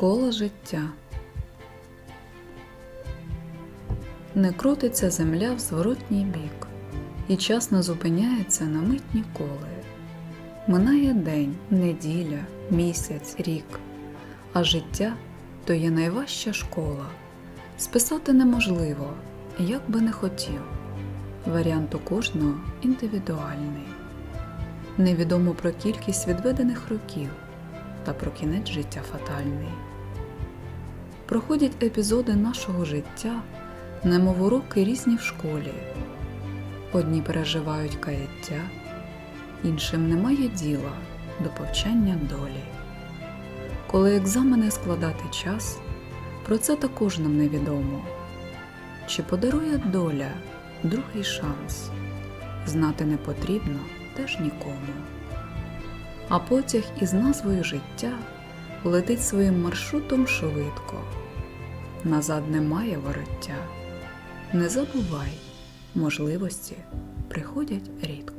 Школа життя. Не крутиться земля в зворотній бік, і час не зупиняється на мить ніколи. Минає день, неділя, місяць, рік, а життя то є найважча школа. Списати неможливо, як би не хотів. Варіант у кожного індивідуальний. Невідомо про кількість відведених років та про кінець життя фатальний. Проходять епізоди нашого життя, немов уроки різні в школі. Одні переживають каяття, іншим немає діла до повчання долі. Коли екзамени складати час, про це також нам невідомо. Чи подарує доля другий шанс? Знати не потрібно теж нікому. А потяг із назвою життя летить своїм маршрутом швидко. Назад немає вороття. Не забувай, можливості приходять рідко.